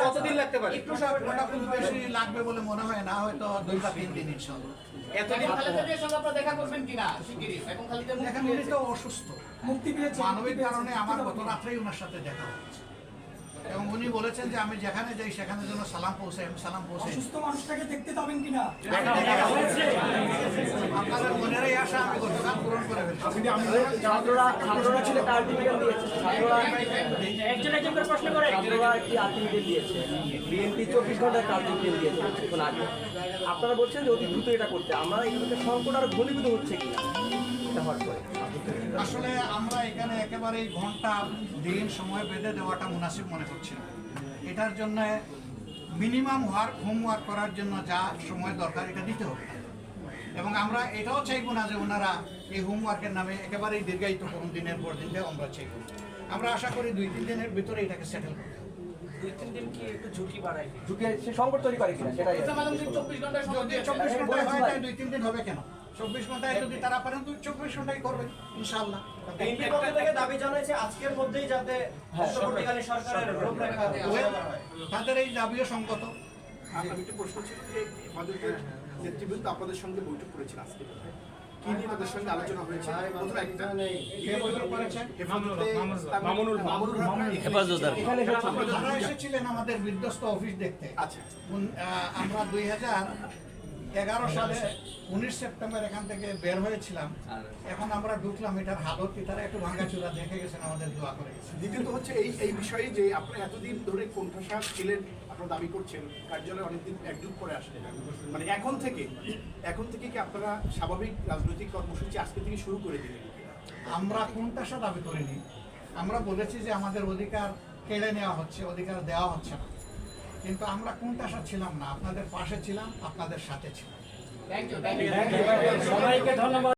কতদিন লাগতে পারে? একটু সব খুব বেশি লাগবে বলে মনে হয় না হয়তো দুই বা তিন দিন ইনশাল্লাহ এতদিন খালেদা সঙ্গে আপনারা দেখা করবেন কিনা? শিগগিরই। এখন খালিদা মুক্তি পেয়েছে। তো অসুস্থ। মুক্তি পেয়েছে মানবিক কারণে আমার গত রাত্রেই ওনার সাথে দেখা হয়েছে এবং উনি বলেছেন যে আমি যেখানে যাই সেখানে যেন সালাম পৌঁছাই আমি সালাম পৌঁছাই। অসুস্থ মানুষটাকে দেখতে যাবেন কিনা? আপনাদের মনেরই আশা আমি গতকাল পূরণ করে ফেলছি। আলটিমেটাম দিয়েছে? বিএনপি চব্বিশ আলটিমেটাম দিয়েছে কিছুক্ষণ আগে। আপনারা বলছেন যে অতি দ্রুত এটা করতে। আমরা এগুলোতে সংকট আরও ঘনীভূত হচ্ছে কিনা? এটা হওয়ার পরে। আসলে আমরা এখানে একেবারেই ঘণ্টা দিন সময় বেঁধে দেওয়াটা মুনাসিব মনে করছি না। এটার জন্য মিনিমাম ওয়ার্ক হোমওয়ার্ক করার জন্য যা সময় দরকার এটা দিতে হবে। এবং আমরা এটাও চাইব না যে ওনারা এই হোমওয়ার্কের নামে একেবারেই দীর্ঘায়িত করুন দিনের পর দিন আমরা চাইব আমরা আশা করি দুই তিন দিনের ভিতরে এটাকে সেটেল চব্বিশ ঘন্টায় বলেছি হয় ভাই। তাই দুই তিন দিন হবে কেন? চব্বিশ ঘন্টায় যদি তারা পারেন চব্বিশ ঘন্টায় করবেন ইনশাআল্লাহ। বিএনপির পক্ষ থেকে দাবি জানাইছে আজকের মধ্যেই যাতে হ্যাঁ, অন্তর্বর্তীকালীন সরকারের রূপরেখা ঘোষণা করা হয় তাদের এই দাবিও সঙ্গত আমি একটা প্রশ্ন ছিল যে হেফাজতের নেতৃবৃন্দ আপনাদের সঙ্গে বৈঠক করেছেন আজকে। কি নিয়ে তাদের সঙ্গে আলোচনা হয়েছে? প্রথমে একটা এখানে এসেছিলেন আমাদের বিধ্বস্ত অফিস দেখতে। আচ্ছা। আমরা দুই হাজার এগারো সালে উনিশ সেপ্টেম্বর এখান থেকে বের হয়েছিলাম। এখন আমরা ঢুকলাম এটার হালত তারা একটু ভাঙ্গাচুরা দেখে গেছেন আমাদের দোয়া করে গেছেন। দ্বিতীয়ত হচ্ছে এই এই বিষয়ে যে আপনারা এতদিন ধরে কোণঠাসা ছিলেন আপনারা দাবি করছেন কার্যালয়ে অনেকদিন একযুগ পরে আসলেন। মানে এখন থেকে এখন থেকে কি আপনারা স্বাভাবিক রাজনৈতিক কর্মসূচি আজকে থেকে শুরু করে দিলেন? আমরা কোনটা দাবি করিনি। আমরা বলেছি যে আমাদের অধিকার কেড়ে নেওয়া হচ্ছে অধিকার দেওয়া হচ্ছে না। কিন্তু আমরা কোন পাশা ছিলাম না? আপনাদের পাশে ছিলাম আপনাদের সাথে ছিলাম. সবাইকে ধন্যবাদ।